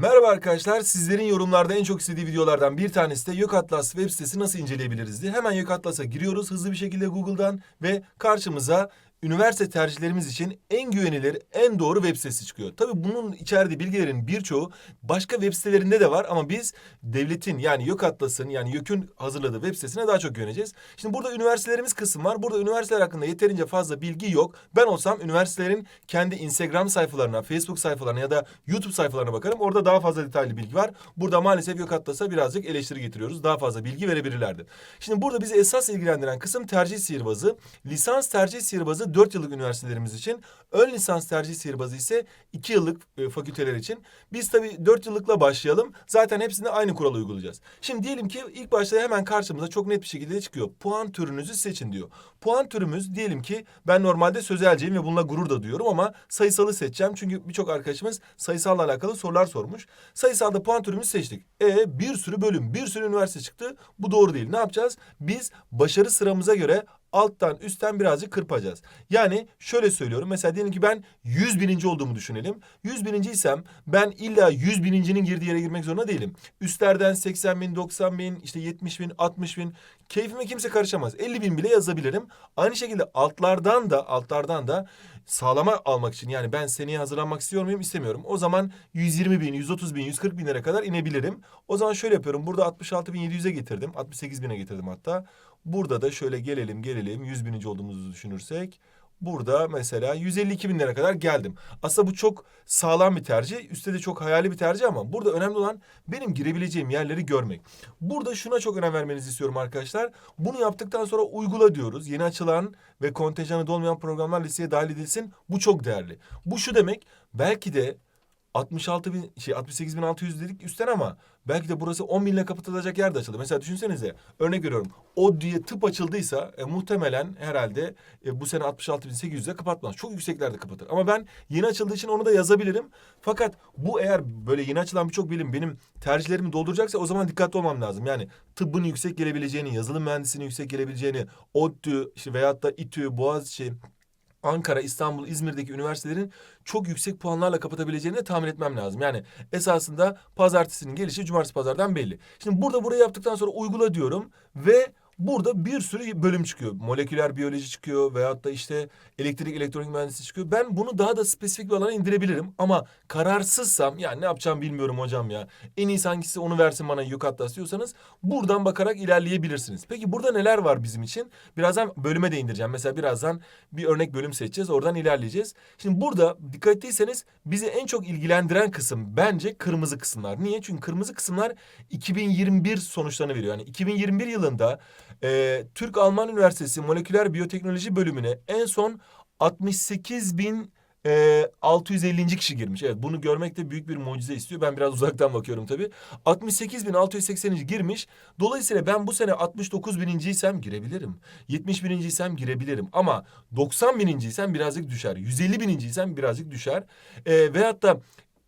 Merhaba arkadaşlar. Sizlerin yorumlarda en çok istediği videolardan bir tanesi de Yok Atlas web sitesi nasıl inceleyebiliriz diye. Hemen Yok Atlas'a giriyoruz hızlı bir şekilde Google'dan ve karşımıza üniversite tercihlerimiz için en güvenilir, en doğru web sitesi çıkıyor. Tabii bunun içerdiği bilgilerin birçoğu başka web sitelerinde de var ama biz devletin yani Yok Atlas'ın yani YÖK'ün hazırladığı web sitesine daha çok güveneceğiz. Şimdi burada üniversitelerimiz kısım var. Burada üniversiteler hakkında yeterince fazla bilgi yok. Ben olsam üniversitelerin kendi Instagram sayfalarına, Facebook sayfalarına ya da YouTube sayfalarına bakarım. Orada daha fazla detaylı bilgi var. Burada maalesef Yok Atlas'a birazcık eleştiri getiriyoruz. Daha fazla bilgi verebilirlerdi. Şimdi burada bizi esas ilgilendiren kısım tercih sihirbazı. Lisans tercih sihirbazı 4 yıllık üniversitelerimiz için. Ön lisans tercih sihirbazı ise 2 yıllık e, fakülteler için. Biz tabii 4 yıllıkla başlayalım. Zaten hepsinde aynı kuralı uygulayacağız. Şimdi diyelim ki ilk başta hemen karşımıza çok net bir şekilde çıkıyor. Puan türünüzü seçin diyor. Puan türümüz diyelim ki ben normalde sözelciyim ve bununla gurur da duyuyorum ama sayısalı seçeceğim. Çünkü birçok arkadaşımız sayısalla alakalı sorular sormuş. Sayısalda puan türümüzü seçtik. E bir sürü bölüm, bir sürü üniversite çıktı. Bu doğru değil. Ne yapacağız? Biz başarı sıramıza göre alttan üstten birazcık kırpacağız. Yani şöyle söylüyorum. Mesela diyelim ki ben 100 bininci olduğumu düşünelim. 100 bininciysem ben illa 100 binincinin girdiği yere girmek zorunda değilim. Üstlerden 80 bin, 90 bin, işte 70 bin, 60 bin. Keyfime kimse karışamaz. 50 bin bile yazabilirim. Aynı şekilde altlardan da altlardan da sağlama almak için yani ben seneye hazırlanmak istiyor muyum istemiyorum. O zaman 120 bin, 130 bin, 140 binlere kadar inebilirim. O zaman şöyle yapıyorum. Burada 66 bin 700'e getirdim. 68 bine getirdim hatta. Burada da şöyle gelelim gelelim 100 bininci olduğumuzu düşünürsek. Burada mesela 152 binlere kadar geldim. Aslında bu çok sağlam bir tercih. Üstte de çok hayali bir tercih ama burada önemli olan benim girebileceğim yerleri görmek. Burada şuna çok önem vermenizi istiyorum arkadaşlar. Bunu yaptıktan sonra uygula diyoruz. Yeni açılan ve kontenjanı dolmayan programlar listeye dahil edilsin. Bu çok değerli. Bu şu demek belki de 66 bin, şey 68 bin 600 dedik üstten ama belki de burası 10 binle kapatılacak yer de açıldı. Mesela düşünsenize örnek veriyorum. O diye tıp açıldıysa e, muhtemelen herhalde e, bu sene 66 bin 800'e kapatmaz. Çok yükseklerde kapatır. Ama ben yeni açıldığı için onu da yazabilirim. Fakat bu eğer böyle yeni açılan birçok bilim benim tercihlerimi dolduracaksa o zaman dikkatli olmam lazım. Yani tıbbın yüksek gelebileceğini, yazılım mühendisliğinin yüksek gelebileceğini, ODTÜ işte veyahut da İTÜ, Boğaziçi, Ankara, İstanbul, İzmir'deki üniversitelerin çok yüksek puanlarla kapatabileceğini de tahmin etmem lazım. Yani esasında pazartesinin gelişi cumartesi pazardan belli. Şimdi burada burayı yaptıktan sonra uygula diyorum ve burada bir sürü bölüm çıkıyor. Moleküler biyoloji çıkıyor veyahut da işte elektrik elektronik mühendisliği çıkıyor. Ben bunu daha da spesifik bir alana indirebilirim ama kararsızsam ya ne yapacağım bilmiyorum hocam ya. En iyisi hangisi onu versin bana yük atlas diyorsanız buradan bakarak ilerleyebilirsiniz. Peki burada neler var bizim için? Birazdan bölüme de indireceğim. Mesela birazdan bir örnek bölüm seçeceğiz. Oradan ilerleyeceğiz. Şimdi burada dikkat ettiyseniz bizi en çok ilgilendiren kısım bence kırmızı kısımlar. Niye? Çünkü kırmızı kısımlar 2021 sonuçlarını veriyor. Yani 2021 yılında e, Türk-Alman Üniversitesi Moleküler Biyoteknoloji bölümüne en son 68 bin e, 650. kişi girmiş. Evet bunu görmek de büyük bir mucize istiyor. Ben biraz uzaktan bakıyorum tabii. 68.680. girmiş. Dolayısıyla ben bu sene 69 bininciysem girebilirim. 70 bininciysem girebilirim. Ama 90 bininciysem birazcık düşer. 150 bininciysem birazcık düşer. E, veyahut da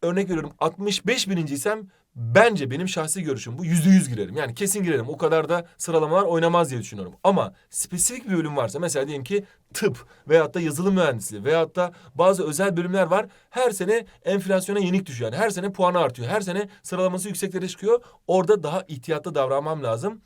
örnek veriyorum 65 bininciysem bence benim şahsi görüşüm bu yüzde yüz girerim. Yani kesin girerim. O kadar da sıralamalar oynamaz diye düşünüyorum. Ama spesifik bir bölüm varsa mesela diyelim ki tıp veyahut da yazılım mühendisliği veyahut da bazı özel bölümler var. Her sene enflasyona yenik düşüyor. Yani her sene puanı artıyor. Her sene sıralaması yükseklere çıkıyor. Orada daha ihtiyatlı davranmam lazım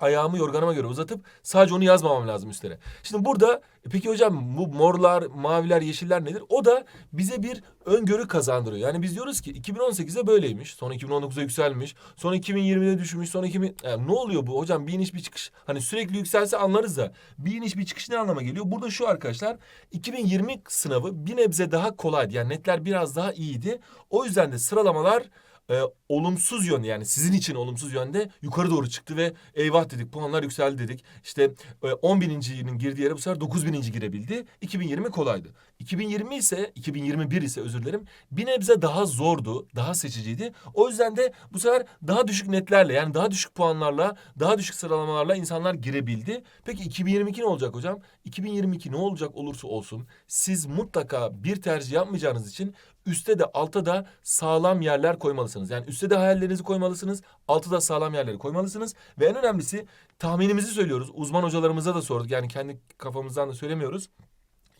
ayağımı yorganıma göre uzatıp sadece onu yazmamam lazım üstlere. Şimdi burada e peki hocam bu morlar, maviler, yeşiller nedir? O da bize bir öngörü kazandırıyor. Yani biz diyoruz ki 2018'de böyleymiş. Sonra 2019'a yükselmiş. Sonra 2020'de düşmüş. Sonra 2000 yani ne oluyor bu hocam? Bir iniş bir çıkış. Hani sürekli yükselse anlarız da bir iniş bir çıkış ne anlama geliyor? Burada şu arkadaşlar 2020 sınavı bir nebze daha kolaydı. Yani netler biraz daha iyiydi. O yüzden de sıralamalar e, olumsuz yön yani sizin için olumsuz yönde yukarı doğru çıktı ve eyvah dedik puanlar yükseldi dedik. İşte e, 10 binincinin girdiği yere bu sefer 9 bininci girebildi. 2020 kolaydı. 2020 ise 2021 ise özür dilerim bir nebze daha zordu, daha seçiciydi. O yüzden de bu sefer daha düşük netlerle yani daha düşük puanlarla, daha düşük sıralamalarla insanlar girebildi. Peki 2022 ne olacak hocam? 2022 ne olacak olursa olsun siz mutlaka bir tercih yapmayacağınız için üstte de altta da sağlam yerler koymalısınız. Yani üstte de hayallerinizi koymalısınız, altta da sağlam yerleri koymalısınız. Ve en önemlisi tahminimizi söylüyoruz. Uzman hocalarımıza da sorduk. Yani kendi kafamızdan da söylemiyoruz.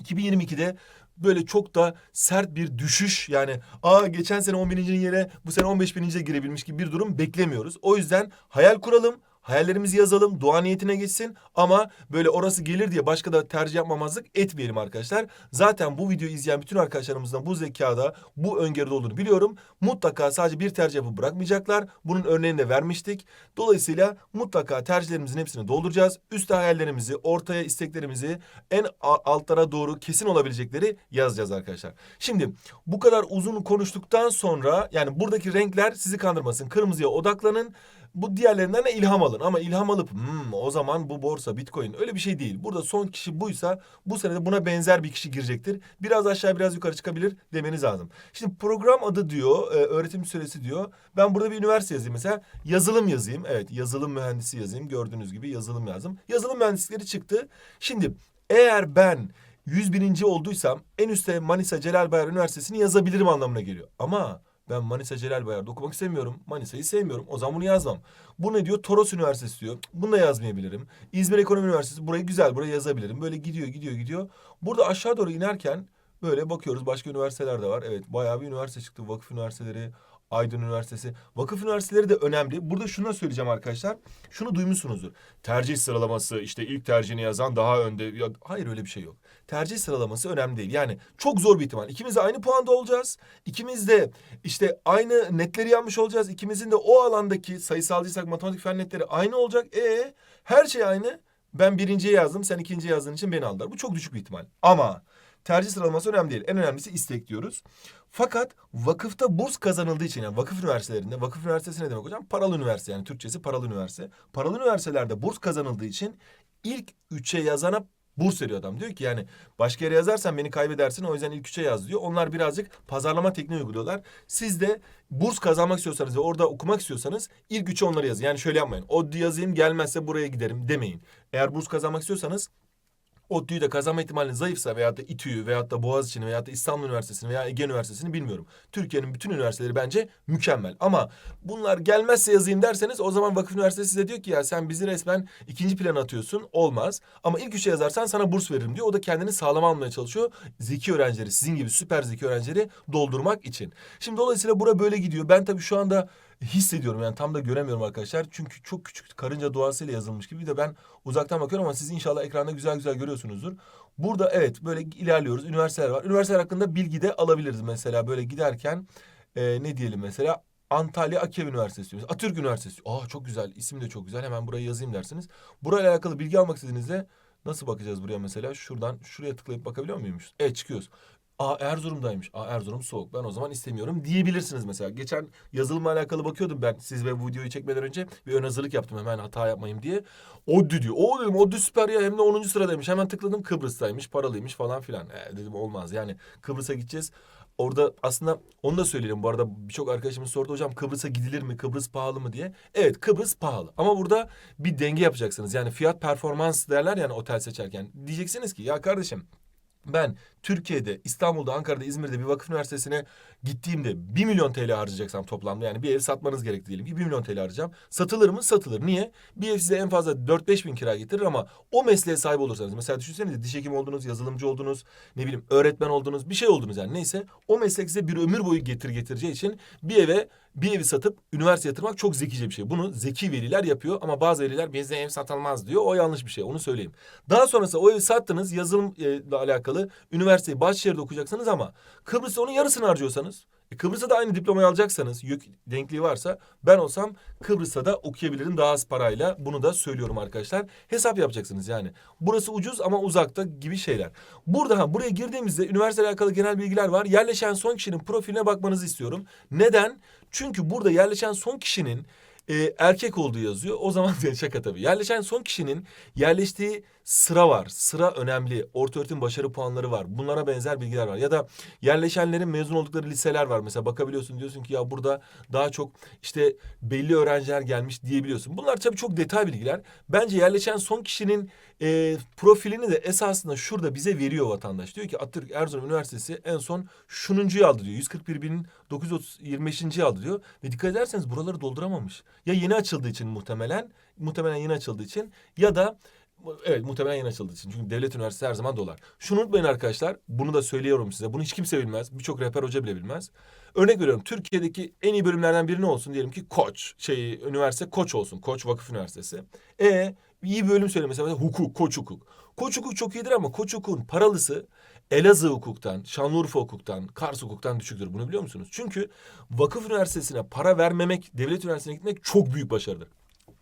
2022'de böyle çok da sert bir düşüş yani aa geçen sene 10 binincinin yere bu sene 15 bininciye girebilmiş gibi bir durum beklemiyoruz. O yüzden hayal kuralım. Hayallerimizi yazalım, dua niyetine geçsin ama böyle orası gelir diye başka da tercih yapmamazlık etmeyelim arkadaşlar. Zaten bu videoyu izleyen bütün arkadaşlarımızdan bu zekada, bu öngörüde olduğunu biliyorum. Mutlaka sadece bir tercih yapıp bırakmayacaklar. Bunun örneğini de vermiştik. Dolayısıyla mutlaka tercihlerimizin hepsini dolduracağız. Üste hayallerimizi, ortaya isteklerimizi, en altlara doğru kesin olabilecekleri yazacağız arkadaşlar. Şimdi bu kadar uzun konuştuktan sonra yani buradaki renkler sizi kandırmasın. Kırmızıya odaklanın. Bu diğerlerinden de ilham alın. Ama ilham alıp "Hmm, o zaman bu borsa, bitcoin öyle bir şey değil. Burada son kişi buysa bu senede buna benzer bir kişi girecektir. Biraz aşağı biraz yukarı çıkabilir demeniz lazım. Şimdi program adı diyor, e, öğretim süresi diyor. Ben burada bir üniversite yazayım mesela. Yazılım yazayım. Evet yazılım mühendisi yazayım. Gördüğünüz gibi yazılım yazdım. Yazılım mühendisleri çıktı. Şimdi eğer ben 101. olduysam en üstte Manisa Celal Bayar Üniversitesi'ni yazabilirim anlamına geliyor. Ama ben Manisa Celal Bayar'da okumak istemiyorum. Manisa'yı sevmiyorum. O zaman bunu yazmam. Bu ne diyor? Toros Üniversitesi diyor. Bunu da yazmayabilirim. İzmir Ekonomi Üniversitesi. Burayı güzel. Burayı yazabilirim. Böyle gidiyor, gidiyor, gidiyor. Burada aşağı doğru inerken böyle bakıyoruz. Başka üniversiteler de var. Evet bayağı bir üniversite çıktı. Vakıf üniversiteleri, Aydın Üniversitesi. Vakıf üniversiteleri de önemli. Burada şunu söyleyeceğim arkadaşlar. Şunu duymuşsunuzdur. Tercih sıralaması işte ilk tercihini yazan daha önde. Ya, hayır öyle bir şey yok. Tercih sıralaması önemli değil. Yani çok zor bir ihtimal. İkimiz de aynı puanda olacağız. İkimiz de işte aynı netleri yapmış olacağız. İkimizin de o alandaki sayısalcıysak matematik fen netleri aynı olacak. E her şey aynı. Ben birinciye yazdım, sen ikinciye yazdığın için beni aldılar. Bu çok düşük bir ihtimal. Ama tercih sıralaması önemli değil. En önemlisi istek diyoruz. Fakat vakıfta burs kazanıldığı için yani vakıf üniversitelerinde, vakıf üniversitesi ne demek hocam? Paralı üniversite yani Türkçesi paralı üniversite. Paralı üniversitelerde burs kazanıldığı için ilk üçe yazana burs veriyor adam. Diyor ki yani başka yere yazarsan beni kaybedersin o yüzden ilk üçe yaz diyor. Onlar birazcık pazarlama tekniği uyguluyorlar. Siz de burs kazanmak istiyorsanız ve orada okumak istiyorsanız ilk üçe onları yazın. Yani şöyle yapmayın. O yazayım gelmezse buraya giderim demeyin. Eğer burs kazanmak istiyorsanız ODTÜ'yü de kazanma ihtimali zayıfsa veyahut da İTÜ'yü veyahut da Boğaziçi'ni veyahut da İstanbul Üniversitesi'ni veya Ege Üniversitesi'ni bilmiyorum. Türkiye'nin bütün üniversiteleri bence mükemmel. Ama bunlar gelmezse yazayım derseniz o zaman Vakıf Üniversitesi size diyor ki ya sen bizi resmen ikinci plana atıyorsun. Olmaz. Ama ilk üçe yazarsan sana burs veririm diyor. O da kendini sağlam almaya çalışıyor. Zeki öğrencileri sizin gibi süper zeki öğrencileri doldurmak için. Şimdi dolayısıyla bura böyle gidiyor. Ben tabii şu anda hissediyorum yani tam da göremiyorum arkadaşlar. Çünkü çok küçük karınca duasıyla yazılmış gibi Bir de ben uzaktan bakıyorum ama siz inşallah ekranda güzel güzel görüyorsunuzdur. Burada evet böyle ilerliyoruz. Üniversiteler var. Üniversiteler hakkında bilgi de alabiliriz mesela böyle giderken e, ne diyelim mesela Antalya Akev Üniversitesi diyoruz. Atürk Üniversitesi. Aa çok güzel. İsim de çok güzel. Hemen burayı yazayım dersiniz. Burayla alakalı bilgi almak istediğinizde nasıl bakacağız buraya mesela? Şuradan şuraya tıklayıp bakabiliyor muymuş? Evet çıkıyoruz. Aa Erzurum'daymış. Aa Erzurum soğuk. Ben o zaman istemiyorum diyebilirsiniz mesela. Geçen yazılımla alakalı bakıyordum ben siz ve bu videoyu çekmeden önce bir ön hazırlık yaptım hemen hata yapmayayım diye. ODTÜ diyor. O dedim ODTÜ süper ya hem de 10. sıradaymış. Hemen tıkladım Kıbrıs'taymış, paralıymış falan filan. E, dedim olmaz yani Kıbrıs'a gideceğiz. Orada aslında onu da söyleyelim. Bu arada birçok arkadaşımız sordu hocam Kıbrıs'a gidilir mi? Kıbrıs pahalı mı diye. Evet Kıbrıs pahalı. Ama burada bir denge yapacaksınız. Yani fiyat performans derler yani otel seçerken. Diyeceksiniz ki ya kardeşim ben Türkiye'de, İstanbul'da, Ankara'da, İzmir'de bir vakıf üniversitesine gittiğimde 1 milyon TL harcayacaksam toplamda yani bir ev satmanız gerek diyelim ki 1 milyon TL harcayacağım. Satılır mı? Satılır. Niye? Bir ev size en fazla 4-5 bin kira getirir ama o mesleğe sahip olursanız mesela düşünsenize diş hekimi oldunuz, yazılımcı oldunuz, ne bileyim öğretmen oldunuz, bir şey oldunuz yani neyse o meslek size bir ömür boyu getir getireceği için bir eve bir evi satıp üniversite yatırmak çok zekice bir şey. Bunu zeki veliler yapıyor ama bazı veliler bizde ev satılmaz diyor. O yanlış bir şey. Onu söyleyeyim. Daha sonrasında o evi sattınız yazılımla alakalı üniversiteyi Bahçeşehir'de okuyacaksınız ama Kıbrıs'ta onun yarısını harcıyorsanız e, Kıbrıs'ta da aynı diplomayı alacaksanız yük denkliği varsa ben olsam Kıbrıs'ta da okuyabilirim daha az parayla. Bunu da söylüyorum arkadaşlar. Hesap yapacaksınız yani. Burası ucuz ama uzakta gibi şeyler. Burada ha buraya girdiğimizde üniversiteyle alakalı genel bilgiler var. Yerleşen son kişinin profiline bakmanızı istiyorum. Neden? Çünkü burada yerleşen son kişinin e, erkek olduğu yazıyor. O zaman şaka tabii. Yerleşen son kişinin yerleştiği sıra var. Sıra önemli. Orta öğretim başarı puanları var. Bunlara benzer bilgiler var. Ya da yerleşenlerin mezun oldukları liseler var. Mesela bakabiliyorsun diyorsun ki ya burada daha çok işte belli öğrenciler gelmiş diyebiliyorsun. Bunlar tabii çok detay bilgiler. Bence yerleşen son kişinin e, profilini de esasında şurada bize veriyor vatandaş. Diyor ki Atatürk Erzurum Üniversitesi en son şununcuyu aldı diyor. 141 binin 925. aldı diyor. Ve dikkat ederseniz buraları dolduramamış. Ya yeni açıldığı için muhtemelen, muhtemelen yeni açıldığı için ya da Evet muhtemelen yeni açıldığı için. Çünkü devlet üniversitesi her zaman dolar. Şunu unutmayın arkadaşlar. Bunu da söylüyorum size. Bunu hiç kimse bilmez. Birçok rehber hoca bile bilmez. Örnek veriyorum. Türkiye'deki en iyi bölümlerden biri ne olsun? Diyelim ki Koç. Şey, üniversite Koç olsun. Koç Vakıf Üniversitesi. E iyi bir bölüm söyle mesela, mesela hukuk, Koç hukuk. Koç hukuk çok iyidir ama Koç hukukun paralısı Elazığ hukuktan, Şanlıurfa hukuktan, Kars hukuktan düşüktür. Bunu biliyor musunuz? Çünkü vakıf üniversitesine para vermemek, devlet üniversitesine gitmek çok büyük başarıdır.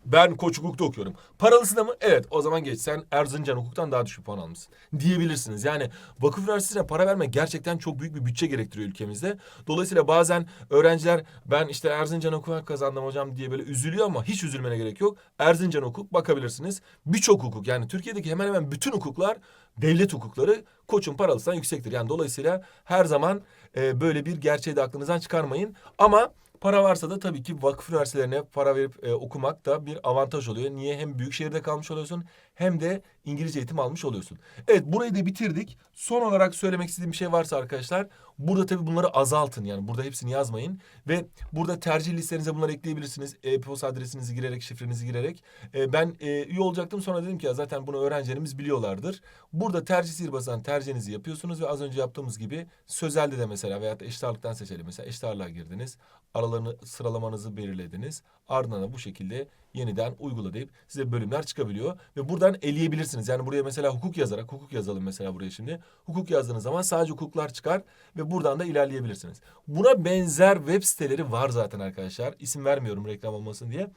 Ben koç hukukta okuyorum. Paralısı da mı? Evet o zaman geç. Sen Erzincan hukuktan daha düşük puan almışsın. Diyebilirsiniz. Yani vakıf üniversitesine para vermek gerçekten çok büyük bir bütçe gerektiriyor ülkemizde. Dolayısıyla bazen öğrenciler ben işte Erzincan hukuk kazandım hocam diye böyle üzülüyor ama hiç üzülmene gerek yok. Erzincan hukuk bakabilirsiniz. Birçok hukuk yani Türkiye'deki hemen hemen bütün hukuklar devlet hukukları koçun paralısından yüksektir. Yani dolayısıyla her zaman e, böyle bir gerçeği de aklınızdan çıkarmayın. Ama Para varsa da tabii ki vakıf üniversitelerine para verip e, okumak da bir avantaj oluyor. Niye? Hem büyük şehirde kalmış oluyorsun hem de İngilizce eğitim almış oluyorsun. Evet burayı da bitirdik. Son olarak söylemek istediğim bir şey varsa arkadaşlar burada tabii bunları azaltın. Yani burada hepsini yazmayın. Ve burada tercih listenize bunları ekleyebilirsiniz. E-posta adresinizi girerek, şifrenizi girerek. E, ben e, üye olacaktım sonra dedim ki ya zaten bunu öğrencilerimiz biliyorlardır. Burada tercih sihirbazından tercihinizi yapıyorsunuz ve az önce yaptığımız gibi sözelde de mesela veyahut da eşit seçelim. Mesela eşit girdiniz. Aralarını sıralamanızı belirlediniz. Ardından da bu şekilde yeniden uygula deyip size bölümler çıkabiliyor. Ve buradan eleyebilirsiniz. Yani buraya mesela hukuk yazarak, hukuk yazalım mesela buraya şimdi. Hukuk yazdığınız zaman sadece hukuklar çıkar ve buradan da ilerleyebilirsiniz. Buna benzer web siteleri var zaten arkadaşlar. İsim vermiyorum reklam olmasın diye.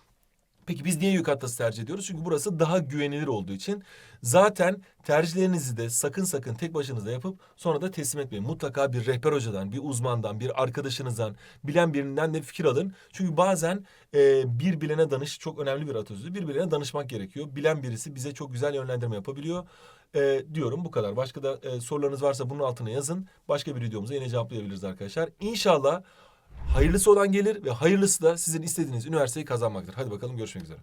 Peki biz niye yük atlası tercih ediyoruz? Çünkü burası daha güvenilir olduğu için. Zaten tercihlerinizi de sakın sakın tek başınıza yapıp sonra da teslim etmeyin. Mutlaka bir rehber hocadan, bir uzmandan, bir arkadaşınızdan, bilen birinden de fikir alın. Çünkü bazen e, bir bilene danış çok önemli bir atasözü. Bir bilene danışmak gerekiyor. Bilen birisi bize çok güzel yönlendirme yapabiliyor. E, diyorum bu kadar. Başka da e, sorularınız varsa bunun altına yazın. Başka bir videomuza yine cevaplayabiliriz arkadaşlar. İnşallah Hayırlısı olan gelir ve hayırlısı da sizin istediğiniz üniversiteyi kazanmaktır. Hadi bakalım görüşmek üzere.